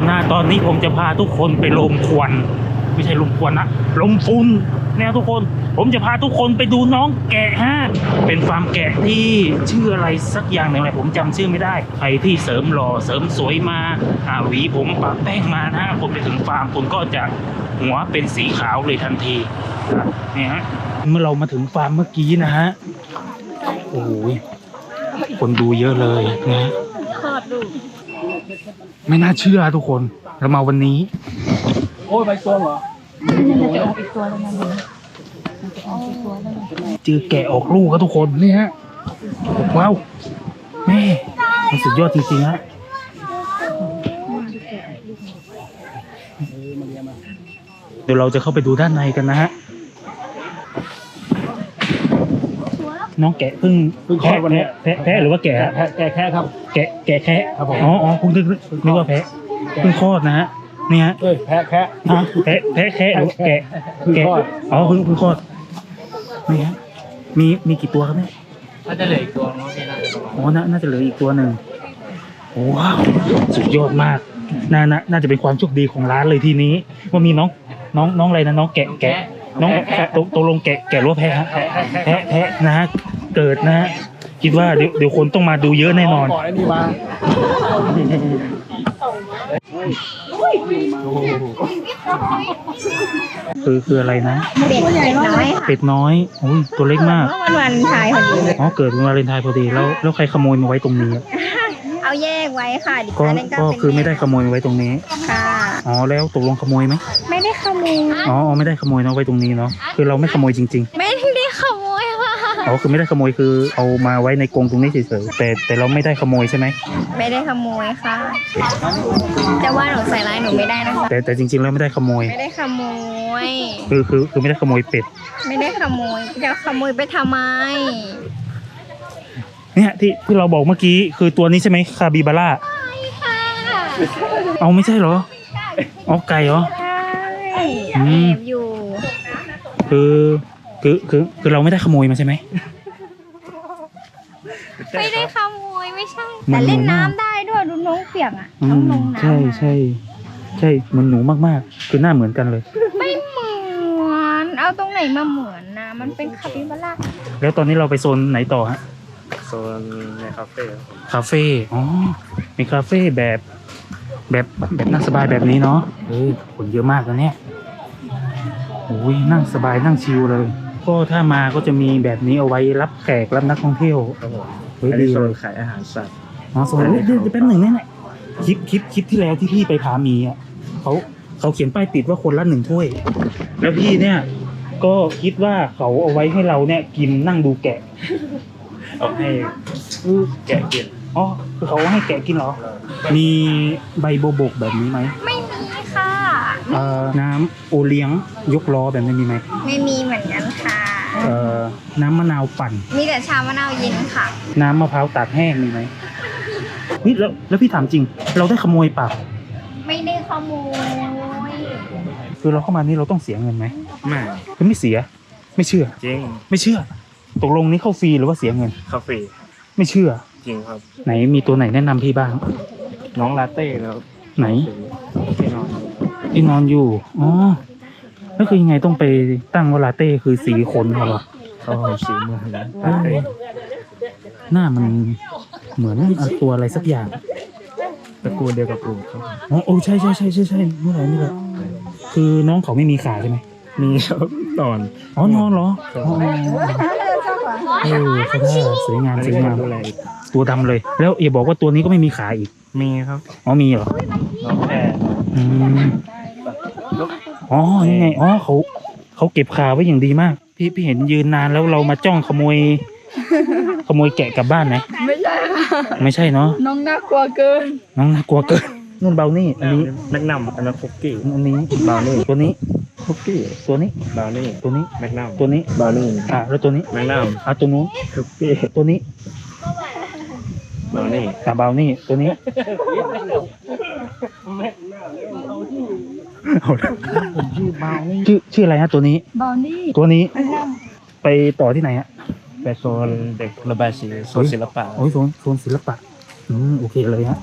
นนะตอนนี้ผมจะพาทุกคนไปลมควันไม่ใช่ลมควันนะลมฟุ้นเนี่ยทุกคน ผมจะพาทุกคนไปดูน้องแกะฮะเป็นฟาร์มแกะที่ชื่ออะไรสักอย่างหนึ่งเลยผมจำชื่อไม่ได้ใครที่เสริมหล่อเสริมสวยมาอ่าหวีผมปะแป้งมานะฮะผมไปถึงฟาร์มคุณก็จะหัวเป็นสีขาวเลยทันทีนะเนี่ยฮะเมื่อเรามาถึงฟาร์มเมื่อกี้นะฮะโอ้โหคนดูเยอะเลยนะ ไม่น่าเชื่อทุกคนเรามาวันนี้ โอ้ยใบตัวเหรอมันจะออกอีกตัวแล้วนะมันจะออกอีกตัวแล้วนะเจอแกะออกลูกครับทุกคนนี่ฮะว้าวแม่มันสุดยอดจริงๆฮะเดี๋ยวเราจะเข้าไปดูด้านในกันนะฮะ น้องแกะเพิ่งเพิ่งคลอดวันเนี้ย แพะแพะหรือว่าแกะฮะแค่แค่แค่ครับ แกะแกะแคะครับผม อ๋ออ๋อเพิ่งนึกนึกว่าแพะเพิ่งคลอดนะฮะนี่ฮะเอ้ยแพ้แพ้ฮะแพะแพะแคะหรือว่าแกะเพิ่งแกะคลอด อ๋อเพิ่งเพิ่งคลอดนี่ฮะมีมีกี่ตัวครับเนี่ยถ้าจะเหลืออีกตัวน้องนี่นะอ๋อน่าน่าจะเหลืออีกตัวหนึ่งโอ้ว้าว สุดยอดมาก น่า น่า น่าจะเป็นความโชคดีของร้านเลยทีนี้ ว่ามีน้อง น้อง น้องอะไรนะ น้องแกะ แกะ น้องตกตกลงแกะแกะหรือว่าแพะฮะแพะแพะนะฮะเกิดนะฮะคิดว่าเดี๋ยวเดี๋ยวคนต้องมาดูเยอะแน่นอนปล่อยไอ้นี่มาคือคืออะไรนะเป็ดเป็ดน้อยค่ะเป็ดน้อยอุ้ยตัวเล็กมาก เมื่อวันวันทายพอดีอ๋อเกิดวันวาเลนไทน์พอดีแล้วแล้วใครขโมยมาไว้ตรงนี้อะเอาแยกไว้ค่ะดิก็อันนั้นก็เป็นคือไม่ได้ขโมยมาไว้ตรงนี้ค่ะอ๋อแล้วตกลงขโมยไหมไม่ได้ ขโมยอ๋ออ๋อไม่ได้ขโมยเนาะไว้ตรงนี้เนาะคือเราไม่ขโมยจริง ๆ ไม่ได้ขโมยค่ะอ๋อคือไม่ได้ขโมยคือเอามาไว้ในกรงตรงนี้เฉยๆแต่แต่เราไม่ได้ขโมยใช่ไหมไม่ได้ขโมยค่ะจะว่าหนูใส่ร้ายหนูไม่ได้นะคะแต่แต่จริงๆแล้วไม่ได้ขโมย ไม่ได้ขโมย คือคือคือไม่ได้ขโมยเป็ด ไม่ได้ขโมยจะขโมยไปทำไมเนี่ยที่ที่เราบอกเมื่อกี้คือตัวนี้ใช่ไหมคาบิบาร่าค่ะเอาไม่ใช่เหรออ๋อไก่เหรอใช่ อืแอม บอยู่คือคือคือคือเราไม่ได้ขโมยมาใช่ไหม ไม่ได้ขโมยไม่ใช่มัแต่นเล่นหนูมากน้ำได้ด้วยดูน้องเปียกอะอืน้องมลงน้ำใช่มาใช่ใช่เหมันหนูมากๆ คือหน้าเหมือนกันเลย ไม่เหมือนเอาตรงไหนมาเหมือนนะมันเป็นคาปิบาร่าแล้วตอนนี้เราไปโซนไหนต่อฮะโซนในคาเฟ่คาเฟ่อ๋อมีคาเฟ่แบบ แบบแบบนั่งสบายแบบนี้เนาะเฮ้ยคนเยอะมากนะเนี่ยโอ้ยนั่งสบายนั่งชิลเลย ก็ถ้ามาก็จะมีแบบนี้เอาไว้รับแขกรับนักท่องเที่ยวครับผมเฮ้ยอันดีนี้โซเลนยขายอาหารสัตว์ อ๋อโซนเฮ้ยเดี๋ยวเดี๋ยวแป๊บหนึ่งนี่แหละคลิปคลิปคลิปที่แล้วที่พี่ไปผาหมีอะเขาเขาเขียนป้ายติดว่าคนละหนึ่งถ้วย แล้วพี่เนี่ย ก็คิดว่าเขาเอาไว้ให้เราเนี่ยกินนั่งดูแกะ เอาให้แกะกิน อ๋อคือเขาให้แกะกินเหรอ มีใบโบวบกแบบนี้ไหมไม่มีค่ะ เอ่อน้ำโอเลี้ยงยกล้อแบบนี้มีไหมไม่มีเหมือนกันค่ะ เอ่อน้ำมะนาวปั่น มีแต่ชามะนาวเย็นค่ะ น้ำมะพร้าวตากแห้งมีไหมนี่แล้วแล้วพี่ถามจริง เราได้ขโมยเปล่าไม่ได้ขโมยคือเราเข้ามานี่เราต้องเสียเงินไหมไม่คือไม่เสีย ไม่เชื่อ จริงไม่เชื่อ ตกลงนี้เข้าฟรีหรือว่าเสียเงิน คาเฟ่ไม่เชื่อ จริงครับ ไหนมีตัวไหนแนะนำพี่บ้าง น้องลาเต้แล้วไหน ที่นอนที่นอนอยู่ อ๋อแล้วคือยังไงต้องไปตั้งว่าลาเต้คือสีขนเขาเหรอเขาสีเมืองนะเอ้ยหน้ามันเหมือนเอาตัวอะไรสักอย่าง ตระกูลเดียวกับปู่ครับอ๋อโอ้ใช่ใช่ใช่ใช่ใช่นี่แหละนี่แหละคือน้องเขาไม่มีขาใช่ไหมมีครับนอน อ๋อนอนเหรออ๋อเออเขาได้สวยงามอันสนี้วยก็งาม ดูแล ตัวดำเลย แล้วอย่าบอกว่าตัวนี้ก็ไม่มีขาอีก มีครับอ๋อมีเหรอน้องแพรอืมอ๋อนี่ไงอ๋อเขาเขาเก็บขาไว้อย่างดีมาก พี่พี่เห็นยืนนานแล้วเรามาจ้องขโมย ขโมยแกะกลับบ้านไหมไม่ใช่ค่ะไม่ใช่เนาะน้องน่ากลัวเกิน น้องน่ากลัวเกินนู่นเบานี่อันนี้แมกนัมอันนั้นคุกกี้อันนี้บราวนี่ตัวนี้คุกกี้ตัวนี้บราวนี่ตัวนี้แมกนัมตัวนี้บราวนี่อะแล้วตัวนี้แมกนัมอะตัวนู้นคุกกี้ตัวนี้ บราวนี่อะเบานี่ตัวนี้เอาละชื่อบราวนี่ชื่อชื่ออะไรฮะตัวนี้ บอนี่ตัวนี้ไปต่อที่ไหนฮะ ไปโซนเด็กระบายสีโซนศิลปะโอ้ยโซนโซนศิลปะ อืมโอเคเลยฮะ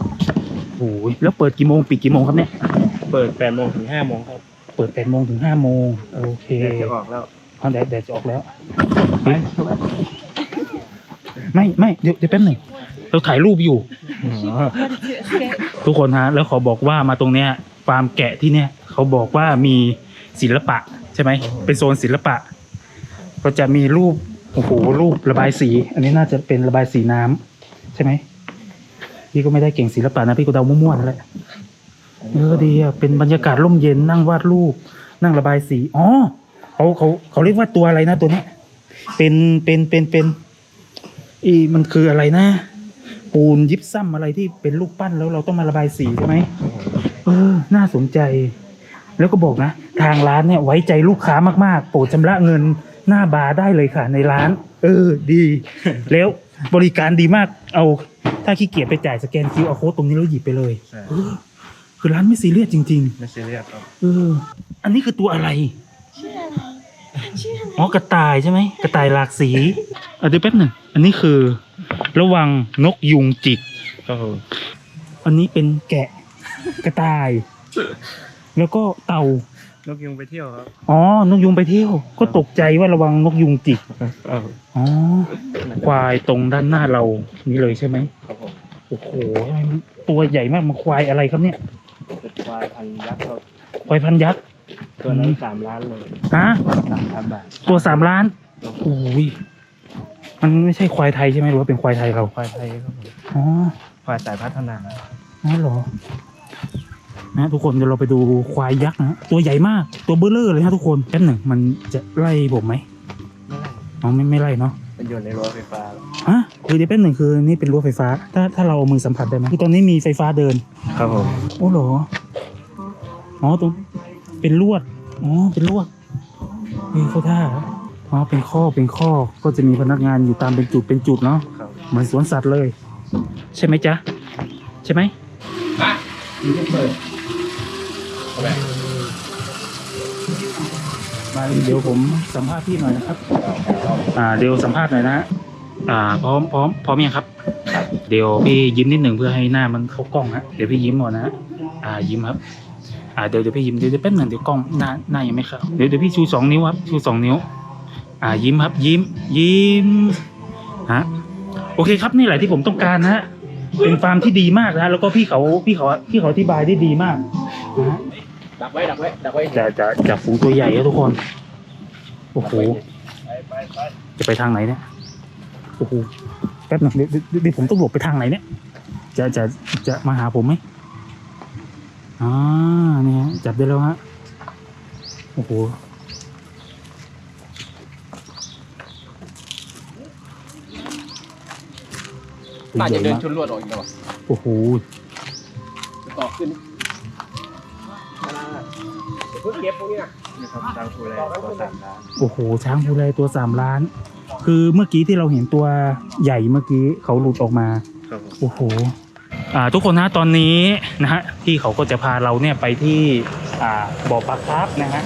โอ้ยแล้วเปิดกี่โมงปิดกี่โมงครับเนี่ย เปิดแปดโมงถึงห้าโมงครับเปิดแปดโมงถึงห้าโมงโอเคแดดจะออกแล้วเอาแดดแดดจะออกแล้วเฮ้ยไม่ไม่เดี๋ยวเดี๋ยวแป๊บหนึ่ง เราถ่ายรูปอยู่ ทุกคนฮะ แล้วขอบอกว่ามาตรงเนี้ยฟาร์มแกะที่เนี้ยเขาบอกว่ามีศิลปะใช่ไหมเป็นโซนศิลปะ ก็จะมีรูปโอ้โหรูประบายสี อันนี้น่าจะเป็นระบายสีน้ำใช่ไหมพี่ก็ไม่ได้เก่งศิลปะนะพี่ก็เดามั่วๆนั่นแหละเออดีอะเป็นบรรยากาศร่มเย็นนั่งวาดรูป นั่งระบายสีอ๋อเขาเขาเขาเรียกว่าตัวอะไรนะตัวเนี้ยเป็นเป็นเป็นเป็นอีมันคืออะไรนะ ปูนยิบซ้ำอะไรที่เป็นลูกปั้นแล้วเราต้องมาระบายสีใช่ไหมเออ น่าสนใจ แล้วก็บอกนะ ทางร้านเนี่ยไว้ใจลูกค้ามากๆ โปรดชำระเงินหน้าบาร์ได้เลยค่ะ ในร้าน เออ ดี แล้วบริการดีมาก เอาถ้าขี้เกียจไปจ่ายสแกนคิวเอาโค้ดตรงนี้แล้วหยิบไปเลยใช่เออคือร้านไม่ซีเรียสจริง ไม่ซีเรียสครับ ๆ เออ อันนี้คือตัวอะไร ชื่ออะไร ชื่ออะไรอ๋อกระต่ายใช่ไหมกระต่ายหลากสีอะเดี๋ยวแป๊บหนึ่งอันนี้คือ ระวังนกยุงจิกครับผมอันนี้เป็นแกะกระต่าย แล้วก็เต่านกยุงไปเที่ยวครับอ๋อนกยุงไปเที่ยว ก็ตกใจว่าระวังนกยุงจิกเอออ๋อควายตรงด้านหน้าเรานี่เลยใช่ไหมครับผมโอ้โหทำไมมันตัวใหญ่มากมันควายอะไรครับเนี่ยเป็นควายพันธุ์ยักษ์ครับควายพันยักษ์ ตัวนั้นสามล้านเลยฮะสามพันบาทตัวสามล้านโอ้ยมันไม่ใช่ควายไทยใช่ไหมหรือว่าเป็นควายไทยเราควายไทยครับผมอ๋อควายสายพัฒนาอ๋อเหรอนะทุกคนเดี๋ยวเราไปดูควายยักษ์นะตัวใหญ่มากตัวเบ้อเร่อเลยนะทุกคนแป๊บหนึ่งมันจะไล่ผมไหมไม่ได้อ๋อไม่ไม่ไล่เนาะมันอยู่ในรั้วไฟฟ้าฮะคือเดี๋ยวแป๊บหนึ่งคือนี่เป็นรั้วไฟฟ้า ถ้าถ้าเราเอามือสัมผัสได้ไหมคือตอนนี้มีไฟฟ้าเดิน ครับผมโอ้เหรออ๋อตรง เป็นลวด อ๋อ เป็นลวดเฮ้ยเขาท่าอ๋อ เป็นข้อ เป็นข้อ ก็จะมีพนักงานอยู่ตามเป็นจุด เป็นจุดเนาะครับเหมือนสวนสัตว์เลย ใช่ไหมจ๊ะ ใช่ไหมมาเดี๋ยวผมสัมภาษณ์พี่หน่อยนะครับ อ่า เดี๋ยวสัมภาษณ์หน่อยนะฮะ อ่า พร้อมพร้อมพร้อมยังครับ เดี๋ยวพี่ยิ้มนิดหนึ่งเพื่อให้หน้ามันเข้ากล้องฮะเดี๋ยวพี่ยิ้มก่อนนะฮะอ่ายิ้มครับอ่าเดี๋ยวเดี๋ยวพี่ยิ้มเดี๋ยวเดี๋ยวแป๊บหนึ่งเดี๋ยวกล้องหน้าหน้ายังไม่เข้าเดี๋ยวเดี๋ยวพี่ชูสองนิ้วครับชูสองนิ้ว อ่ายิ้มครับ ยิ้ม ยิ้มฮะโอเคครับนี่แหละที่ผมต้องการนะฮะเป็นฟาร์มที่ดีมากนะฮะแล้วก็พี่เขาพี่เขาพี่เขาอธิบายได้ดีมากนะฮะดักไว้ดักไว้ดักไว้จะจะจะฝูงตัวใหญ่อะทุกคนโอ้โหจะไปทางไหนเนี่ยโอ้โห แป๊บหนึงเดี๋ยวเดี๋ยวเดี๋ยวผมต้องหลบไปทางไหนเนี่ย จะจะจะมาหาผมไหมอ่าเนี่ยฮะจับได้แล้วฮะโอ้โหน่าจะเดินชนลวดออกอีกแล้ววะโอ้โหต่อขึ้นเพิ่งเก็บพวกนี้นะนี่ครับช้างภูแลตัวสามล้าน โอ้โหช้างภูไลตัวสามล้าน คือเมื่อกี้ที่เราเห็นตัวใหญ่เมื่อกี้เขาหลุดออกมาครับผมโอ้โหอ่าทุกคนนะตอนนี้นะฮะที่เขาก็จะพาเราเนี่ยไปที่อ่าบ่อปลาคาร์ฟนะฮะ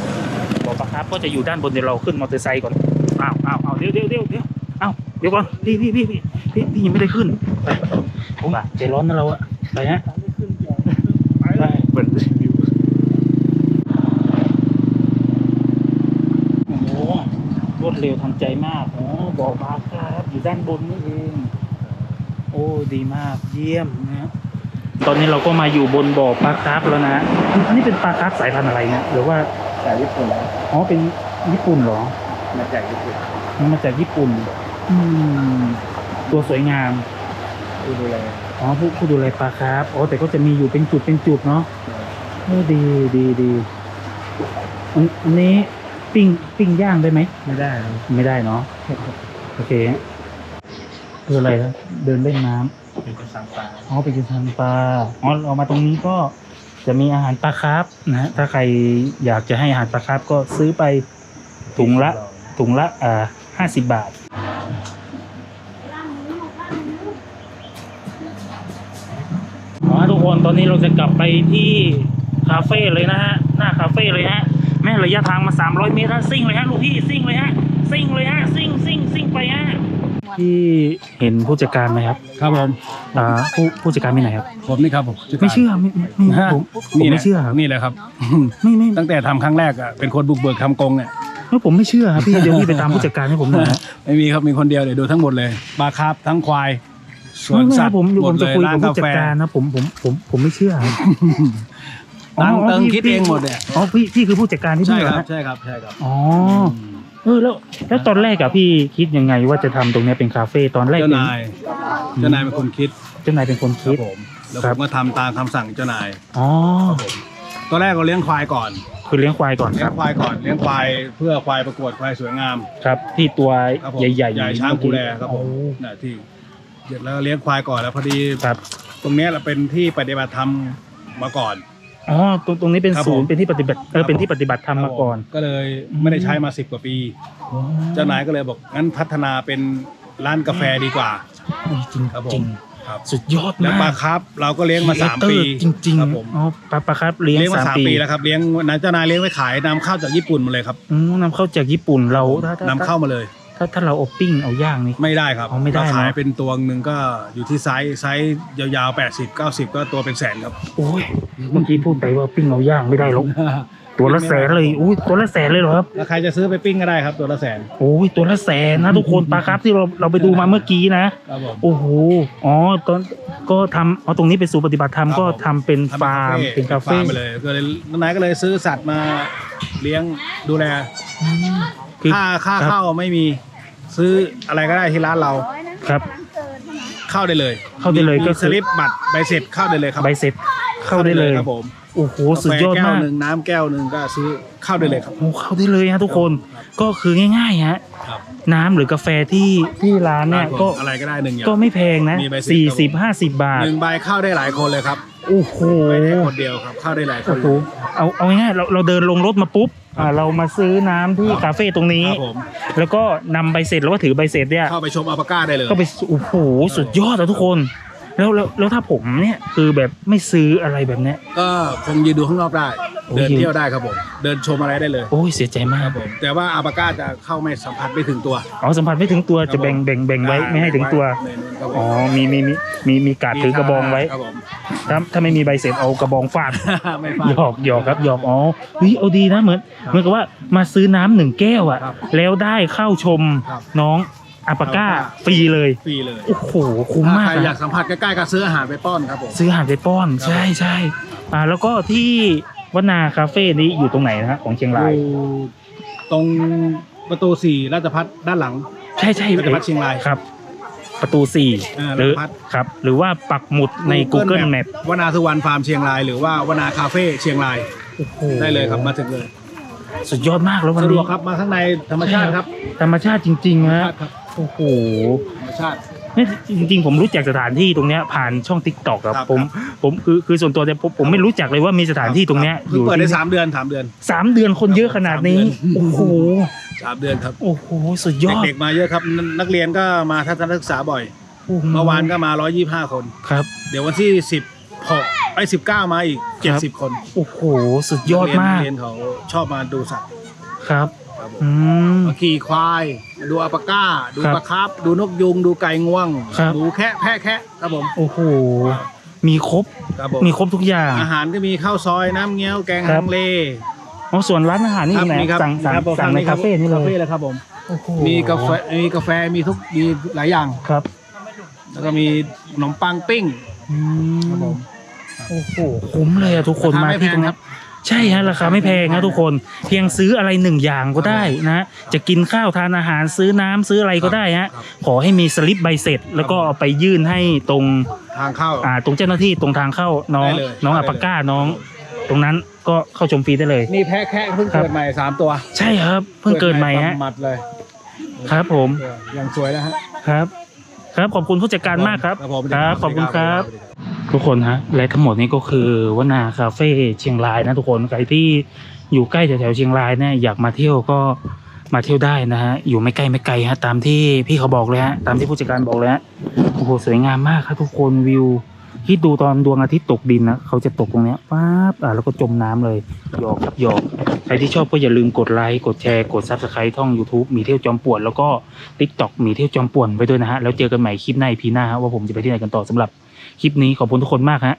บ่อปลาคาร์ฟก็จะอยู่ด้านบนเดี๋ยวเราขึ้นมอเตอร์ไซค์ก่อนอ้าวอ้าวอ้าวเดี๋ยวเดี๋ยวเดี๋ยวเดี๋ยวอ้าวเดี๋ยวก่อนพี่พี่พี่พี่พี่พี่ยังไม่ได้ขึ้นไปผมอะใจร้อนนะเราอะไปฮะ ไปเปิดรีวิวโอ้โหรวดเร็วทันใจมากอ๋อ บ่อปลาคาร์ฟอยู่ด้านบนนี่เอง โอ้ดีมากเยี่ยมนะฮะตอนนี้เราก็มาอยู่บนบ่อปลาคาร์ฟแล้วนะฮะอันนี้เป็นปลาคาร์ฟสายพันธุ์อะไรเนี่ยหรือว่าจากญี่ปุ่นอ๋อเป็นญี่ปุ่นเหรอมาจากญี่ปุ่นมันมาจากญี่ปุ่น อืม ตัวสวยงามผู้ดูแลอ๋อผู้ผู้ดูแลปลาคาร์ฟอ๋อแต่ก็จะมีอยู่เป็นจุดเป็นจุดเนาะเออดีดีดีอันอันนี้ปิ้งปิ้งย่างได้ไหมไม่ได้นะไม่ได้เนาะ โอเคคืออะไรครับเดินเล่นน้ำเป็นกระสังปลาอ๋อไปกินทานปลาอ๋อเอามาตรงนี้ก็จะมีอาหารปลาคาร์ฟนะฮะถ้าใครอยากจะให้อาหารปลาคาร์ฟก็ซื้อไปถุงละถุงละอ่าห้าสิบบาทอ๋อทุกคนตอนนี้เราจะกลับไปที่คาเฟ่เลยนะฮะหน้าคาเฟ่เลยฮะแม่ระยะทางมาสามร้อยเมตรฮะซิ่งเลยฮะลูกพี่ซิ่งเลยฮะซิ่งเลยฮะซิ่งซิ่งซิ่ง ไปฮะพี่เห็นผู้จัดการไหมครับครับผมอ่าผู้ผู้จัดการไปไหนครับ ผมนี่ครับผมไม่เชื่อไม่ไม่ไม่ฮะผมผมนี่แหละไม่เชื่อครับนี่แหละครับ ไม่ไม่ตั้งแต่ทำครั้งแรกอะเป็นคนบุกเบิกทำกงเนี่ยไม่ผมไม่เชื่อครับพี่เดี๋ยวพี่ไปตามผู้จัดการให้ผมหน่อยนะไม่มีครับมีคนเดียวเดี๋ยวดูทั้งหมดเลยปลาคาร์ฟทั้งควายสวไม่นไม่สัคตรับว์ผมหผมดจะเลยคุยร้ากับนกาผู้จัดแฟการนะผมผมผมผมไม่เชื่อครับตั้งอ๋อเติงพี่คิดพี่เองหมดเนี่ยอ๋อพี่พี่คือผู้จัดการที่ใช่นี่เหรคอรับฮะใช่ครับใช่ครับ อ๋อ เออแล้วแล้วตอนแรกอะพี่คิดยังไงว่าจะทำตรงเนี้ยเป็นคาเฟ่ตอนแรกเจ้าเป็น นายเจ้านายเป็นคนคิดเจ้านายเป็นคนครัคิบดผมแล้วคผรับ มก็ทำตามคำสั่งเจ้านายอ๋อครับผมตอนแรกเราเลี้ยงควายก่อนคือเลี้ยงควายก่อนเลี้คยรังบควายก่อนเลี้ยงควายเพื่อควายประกวดควายสวยงาม ครับ ที่ตัวครับผมใหญ่ๆใหญ่ช้างเมื่อกูแลครับผมโอ้น่ะที่เสร็จแล้วเลี้ยงควายก่อนแล้วพอดี ครับ ตรงเนี้ยเราเป็นที่ปฏิบัติธรรมมาก่อน อ๋อตรงตรงนี้เป็นครับศูนผมย์เป็นที่ปฏิบัติเออเป็นที่ปฏิบัติธรรมมาก่อน ก็เลยไม่ได้ใช้มาสิบกว่าปี เจ้านายก็เลยบอกงั้นพัฒนาเป็นร้านกาแฟดีกว่าโอ้ยจริงครับผม จริงครับสุดยอดแล้วมากปลาครับเราก็เลี้ยงมาสามครีปีเอเตอร์จริงครับผมๆอ๋อปลาปลาครับเลี้ยงเลี้ยงมาสามสามปีปีแล้วครับเลี้ยงนายเจ้านายเลี้ยงไว้ขายนำเข้าจากญี่ปุ่นมาเลยครับอืมนำเข้าจากญี่ปุ่นเราถ้าถ้นำเข้ามาเลย ถ้าถ้าเราอบปิ้งเอาย่างนี่ ไม่ได้ครับอ๋อไม่ได้เราขายเนอะ เป็นตัวหนึ่งก็อยู่ที่ไซส์ไซส์ยาวๆ 80 90 ก็ตัวเป็นแสนครับ โอ้ยเมื่อกี้พูดไปว่าปิ้งเอาย่างไม่ได้หรอกตัวละแสนเลยอุ้ยตัวละแสนเลยเหรอครับแล้วใครจะซื้อไปปิ้งก็ได้ครับ ตัวละแสนโอ้ยตัวละแสนนะทุกคนปลาครับที่เราเราไปดูมาเมื่อกี้นะ ครับผม โอ้โห อ๋อ ตอนก็ทำอ๋อตรงนี้เป็นศูนย์ปฏิบัติธรรมครับก็ผมทำเป็นฟาร์ม เป็นคาเฟ่ฟาร์มไปเลยก็เลยนายก็เลยซื้อสัตว์มาเลี้ยงดูแลอืมคือค่าค่าครับเข้าไม่มี ซื้ออะไรก็ได้ที่ร้านเราครับ เข้าได้เลยเข้าได้เลยมีก็คือ สลิปบัตรใบเสร็จเข้าได้เลยครับใบเสร็จเข้าได้เลยครับผมโอ้โหสุดยอดกาแฟแก้วมากหนึ่งน้ำแก้วหนึ่งก็ซื้อเข้าได้เลยครับ โอ้เข้าได้เลยฮะทุกคนก็คือง่ายๆฮะครับ น้ำหรือกาแฟที่ที่ร้านเนี่ยก็อะไรก็ได้หนึ่งอย่าง ก็ไม่แพงนะมีใบเสร็จ สี่ครับสิบห้าสิบบาทหนึ่งใบเข้าได้หลายคนเลยครับโอ้โห ไม่ได้คนเดียวครับ เข้าได้หลายคโอ้นโหเอาเอาง่ายๆเราเราเดินลงรถมาปุ๊บ อ่าเรามาซื้อน้ำที่คาเฟ่ตรงนี้ ครับผม แล้วก็นำใบเสร็จแล้วก็ถือใบเสร็จเนี่ย เข้าไปชมอัลปาก้าได้เลย ก็ไปโอ้โหสุดยอดอะทุกคน แล้วแล้วแล้วถ้าผมเนี่ยคือแบบไม่ซื้ออะไรแบบเนี้ยก็คงยืนดูข้างนอกได้โอ้ย เดินเที่ยวได้ครับผม เดินชมอะไรได้เลยโอ้ยเสียใจมากครับผม แต่ว่าอัลปาก้าจะเข้าไม่สัมผัสไม่ถึงตัวอ๋อสัมผัสไม่ถึงตัวครับจะแบ่งผมแบ่งแบ่งไว้ไม่ให้ถึงตัวในนู้นครับผมอ๋อมีมีมีมีมีการดถือกระบองไว้ครับผม ถ้าถ้าไม่มีใบเสร็จเอากระบองฟาด ไม่พลาด หยอกหยอกครับหยอกอ๋อเฮ้ยเอาดีนะเหมือนเหมือนกับว่ามาซื้อน้ำหนึ่งแก้วอะครับแล้วได้เข้าชมครับน้องอัปปาก้าอัลปาก้า ฟรีเลยฟรีเลยโอ้โหคุ้มถ้ามากใครอยากนะสัมผัสใกล้ๆก็ซื้ออาหารไปป้อนครับผม ซื้ออาหารไปป้อน ครับ ใช่ใช่อ่าแล้วก็ที่ วนาคาเฟ่นี้อยู่ตรงไหนนะฮะของเชียงราย อยู่ตรงประตูสี่ราชพัฒด้านหลัง ใช่ใช่ราชพัฒเชียงรายครับ ประตูสี่อ่าหรือราชพัฒครับ หรือว่าปักหมุดใน Google Map วนาสุวรรณฟาร์มเชียงราย หรือว่าวนาคาเฟ่เชียงรายโอ้โหได้เลยครับมาถึงเลยสุดยอดมากแล้ววันสะดนี้วกครับมาข้างในธรรมชาติครับธรรมชาติจริงๆฮะครับโอ้โห ธรรมชาติเนี่ยจริงๆ ผมรู้จักสถานที่ตรงเนี้ยผ่านช่องทิกตอกครับครับผม ผมคือคือส่วนตัวเนี่ยผมผมไม่รู้จักเลยว่ามีสถานที่ตรงเนี้ยอเพิ่งยู่เปิดได้ที่สามเดือนสามเดือน สามเดือนคนเยอะขนาดนี้สามเดือนโอ้โหสามเดือนครับ โอ้โหสุดยอดเด็กๆมาเยอะครับนนักเรียนก็มาทัศนศึกษาบ่อยโอ้โหเมื่อวานก็มา 125 คน ครับ เดี๋ยววันที่ 16ไอ้19 มาอีก ครับ 70 คนโอ้โหสุดยอดมากนัเรียนเขาชอบมาดูสัตว์ครับครับผมอืมมาขี่ควาย ดูอัลปาก้า ดูครับปลาคาร์ฟดูนกยุง ดูไก่งวง ครับ ดูแคะแพะแคะครับผม โอ้โห มีครบครับผมมีครบทุกอย่าง อาหารก็มีข้าวซอยน้ำเงี้ยวแกงครัฮับงเลอ๋อส่วนร้านอาหารนี่ครับไหนมีครับสั่งสั่งครับผมสั่งในรับคาเฟ่นี่เลคาเฟ่ยเลยครับผมโอ้โหมีกาแฟมีกาแฟมีทุกมีหลายอย่างครับ แล้วก็มีขนมปังปิ้งอืครับผมมโอ้โหคุ้มเลยอะทุกคนราคามาไม่ที่ตรงแพงคนี้รับ ใช่ฮะราคาไม่แพงนะทุกคนเพียงซื้ออะไรหนึ่งอย่างก็ได้นะ จะกินข้าวทานอาหารซื้อน้ำซื้ออะไรก็ได้ฮะครับขอให้มีสลิปใบเสร็จ แล้วก็เอาไปยื่นให้ตรงทางเข้าอ่าตรงเจ้าหน้าที่ตรงทางเข้าน้องได้เลยน้องได้อัเลยปปาก้าน้อง ตรงนั้นก็เข้าชมฟรีได้เลย นี่แพะแคะเพิ่งครับเกิดใหม่สามตัว ใช่ครับ เพิ่งเกิดใหม่ฮะหมัดเลย ครับผมเออยังสวยแล้วฮะครับ ครับขอบคุณผู้จัดการมากครับครับผมครับขอบคุณครับสวัสดีครับ ทุกคนฮะและทั้งหมดนี้ก็คือวนาคาเฟ่เชียงรายนะทุกคนใครที่อยู่ใกล้แถวๆเชียงรายเนี่ยอยากมาเที่ยวก็มาเที่ยวได้นะฮะอยู่ไม่ใกล้ไม่ไกลฮะตามที่พี่เขาบอกเลยฮะตามที่ผู้จัดการบอกเลยฮะโอ้โหสวยงามมากครับทุกคนวิว คิดดูตอนดวงอาทิตย์ตกดินนะเขาจะตกตรงเนี้ยป๊าบอ่าแล้วก็จมน้ำเลยหยอกครับหยอกใครที่ชอบก็อย่าลืมกดไลค์กดแชร์กดซับสไครต์ท่อง YouTube มีเที่ยวจอมป่วน แล้วก็ TikTok มีเที่ยวจอมป่วนไปด้วยนะฮะแล้วเจอกันใหม่คลิปหน้าอีพีหน้าฮะว่าผมจะไปที่ไหนกันต่อสำหรับคลิปนี้ขอบคุณทุกคนมากฮะ